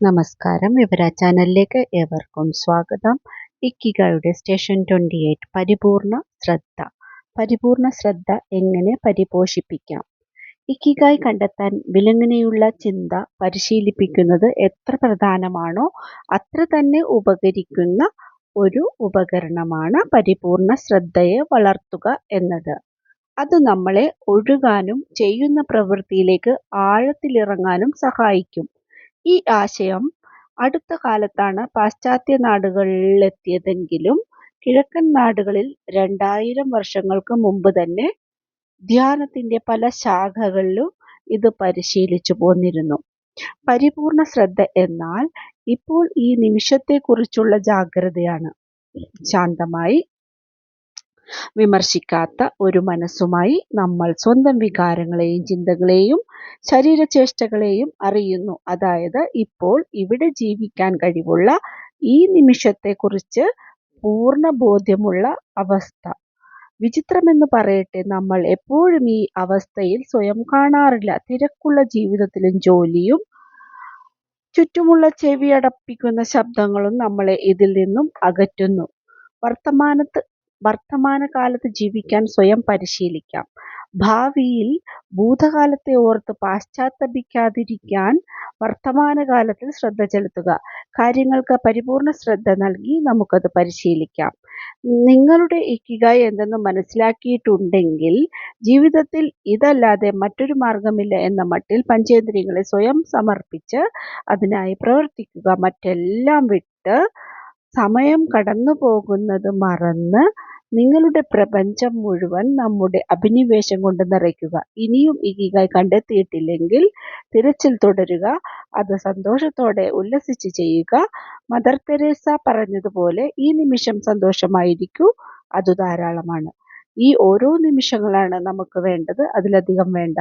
നമസ്കാരം. വിവര ചാനലിലേക്ക് ഏവർക്കും സ്വാഗതം. ഇക്കിഗയുടെ സ്റ്റേഷൻ ട്വന്റി എയ്റ്റ് പരിപൂർണ ശ്രദ്ധ. പരിപൂർണ ശ്രദ്ധ എങ്ങനെ പരിപോഷിപ്പിക്കാം? ഇക്കികായ് കണ്ടെത്താൻ വിലങ്ങനെയുള്ള ചിന്ത പരിശീലിപ്പിക്കുന്നത് എത്ര പ്രധാനമാണോ അത്ര തന്നെ ഉപകരിക്കുന്ന ഒരു ഉപകരണമാണ് പരിപൂർണ ശ്രദ്ധയെ വളർത്തുക എന്നത്. അത് നമ്മളെ ഒഴുകാനും ചെയ്യുന്ന പ്രവൃത്തിയിലേക്ക് ആഴത്തിലിറങ്ങാനും സഹായിക്കും. ഈ ആശയം അടുത്ത കാലത്താണ് പാശ്ചാത്യ നാടുകളിലെത്തിയതെങ്കിലും കിഴക്കൻ നാടുകളിൽ രണ്ടായിരം വർഷങ്ങൾക്ക് മുമ്പ് തന്നെ ധ്യാനത്തിന്റെ പല ശാഖകളിലും ഇത് പരിശീലിച്ചു പോന്നിരുന്നു. പരിപൂർണ ശ്രദ്ധ എന്നാൽ ഇപ്പോൾ ഈ നിമിഷത്തെക്കുറിച്ചുള്ള ജാഗ്രതയാണ്. ശാന്തമായി വിമർശിക്കാത്ത ഒരു മനസ്സുമായി നമ്മൾ സ്വന്തം വികാരങ്ങളെയും ചിന്തകളെയും ശരീരചേഷ്ടകളെയും അറിയുന്നു. അതായത് ഇപ്പോൾ ഇവിടെ ജീവിക്കാൻ കഴിവുള്ള ഈ നിമിഷത്തെക്കുറിച്ച് പൂർണ ബോധ്യമുള്ള അവസ്ഥ. വിചിത്രമെന്ന് പറയട്ടെ നമ്മൾ എപ്പോഴും ഈ അവസ്ഥയിൽ സ്വയം കാണാറില്ല. തിരക്കുള്ള ജീവിതത്തിലും ജോലിയും ചുറ്റുമുള്ള ചെവിയടപ്പിക്കുന്ന ശബ്ദങ്ങളും നമ്മളെ ഇതിൽ നിന്നും അകറ്റുന്നു. വർത്തമാനത്ത് വർത്തമാനകാലത്ത് ജീവിക്കാൻ സ്വയം പരിശീലിക്കാം. ഭാവിയിൽ ഭൂതകാലത്തെ ഓർത്ത് പാശ്ചാത്തപിക്കാതിരിക്കാൻ വർത്തമാനകാലത്തിൽ ശ്രദ്ധ ചെലുത്തുക. കാര്യങ്ങൾക്ക് പരിപൂർണ ശ്രദ്ധ നൽകി നമുക്കത് പരിശീലിക്കാം. നിങ്ങളുടെ ഇക്കിഗായ് എന്തെന്ന് മനസ്സിലാക്കിയിട്ടുണ്ടെങ്കിൽ ജീവിതത്തിൽ ഇതല്ലാതെ മറ്റൊരു മാർഗമില്ല എന്ന മട്ടിൽ പഞ്ചേന്ദ്രിയങ്ങളെ സ്വയം സമർപ്പിച്ച് അതിനായി പ്രവർത്തിക്കുക. മറ്റെല്ലാം വിട്ട് സമയം കടന്നു പോകുന്നത് മറന്ന് നിങ്ങളുടെ പ്രപഞ്ചം മുഴുവൻ നമ്മുടെ അഭിനിവേശം കൊണ്ട് നിറയ്ക്കുക. ഇനിയും ഇക്കിഗായ് കണ്ടെത്തിയിട്ടില്ലെങ്കിൽ തിരച്ചിൽ തുടരുക അത് സന്തോഷത്തോടെ ഉല്ലസിച്ച് ചെയ്യുക. മദർ തെരേസ പറഞ്ഞതുപോലെ ഈ നിമിഷം സന്തോഷമായിരിക്കൂ. അത് ധാരാളമാണ്. ഈ ഓരോ നിമിഷങ്ങളാണ് നമുക്ക് വേണ്ടത്. അതിലധികം വേണ്ട.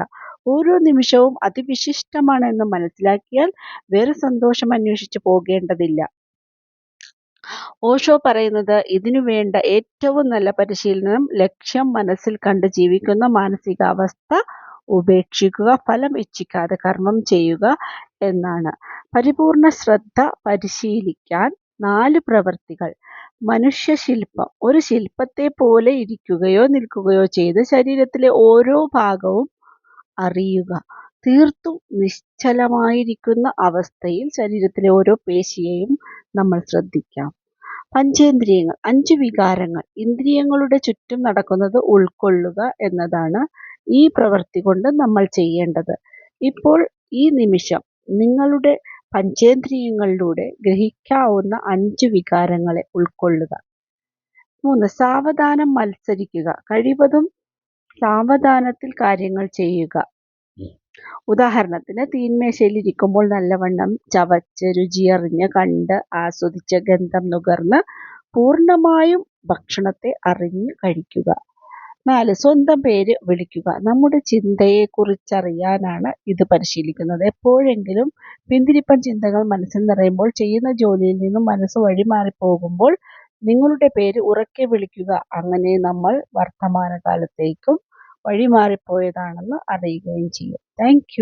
ഓരോ നിമിഷവും അതിവിശിഷ്ടമാണ് എന്ന് മനസ്സിലാക്കിയാൽ വേറെ സന്തോഷം അന്വേഷിച്ചു പോകേണ്ടതില്ല. ഓഷോ പറയുന്നത് ഇതിനു വേണ്ട ഏറ്റവും നല്ല പരിശീലനം ലക്ഷ്യം മനസ്സിൽ കണ്ട് ജീവിക്കുന്ന മാനസികാവസ്ഥ ഉപേക്ഷിക്കുക ഫലം ഇച്ഛിക്കാതെ കർമ്മം ചെയ്യുക എന്നാണ്. പരിപൂർണ ശ്രദ്ധ പരിശീലിക്കാൻ നാല് പ്രവൃത്തികൾ മനുഷ്യശില്പം ഒരു ശില്പത്തെ പോലെ ഇരിക്കുകയോ നിൽക്കുകയോ ചെയ്ത് ശരീരത്തിലെ ഓരോ ഭാഗവും അറിയുക. തീർത്തും നിശ്ചലമായിരിക്കുന്ന അവസ്ഥയിൽ ശരീരത്തിലെ ഓരോ പേശിയെയും നമ്മൾ ശ്രദ്ധിക്കാം. പഞ്ചേന്ദ്രിയങ്ങൾ അഞ്ച് വികാരങ്ങൾ ഇന്ദ്രിയങ്ങളുടെ ചുറ്റും നടക്കുന്നത് ഉൾക്കൊള്ളുക എന്നതാണ് ഈ പ്രവൃത്തി കൊണ്ട് നമ്മൾ ചെയ്യേണ്ടത്. ഇപ്പോൾ ഈ നിമിഷം നിങ്ങളുടെ പഞ്ചേന്ദ്രിയങ്ങളിലൂടെ ഗ്രഹിക്കാവുന്ന അഞ്ച് വികാരങ്ങളെ ഉൾക്കൊള്ളുക. മൂന്ന് സാവധാനം മത്സരിക്കുക. കഴിവതും സാവധാനത്തിൽ കാര്യങ്ങൾ ചെയ്യുക. ഉദാഹരണത്തിന് തീന്മേശയിൽ ഇരിക്കുമ്പോൾ നല്ലവണ്ണം ചവച്ച് രുചിയറിഞ്ഞ് കണ്ട് ആസ്വദിച്ച് ഗന്ധം നുകർന്ന് പൂർണമായും ഭക്ഷണത്തെ അറിഞ്ഞ് കഴിക്കുക. നാല് സ്വന്തം പേര് വിളിക്കുക. നമ്മുടെ ചിന്തയെക്കുറിച്ചറിയാനാണ് ഇത് പരിശീലിക്കുന്നത്. എപ്പോഴെങ്കിലും പിന്തിരിപ്പൻ ചിന്തകൾ മനസ്സിൽ നിറയുമ്പോൾ ചെയ്യുന്ന ജോലിയിൽ നിന്നും മനസ്സ് വഴിമാറിപ്പോകുമ്പോൾ നിങ്ങളുടെ പേര് ഉറക്കെ വിളിക്കുക. അങ്ങനെ നമ്മൾ വർത്തമാനകാലത്തേക്കും വഴിമാറിപ്പോയതാണെന്ന് അറിയുകയും ചെയ്യും. താങ്ക്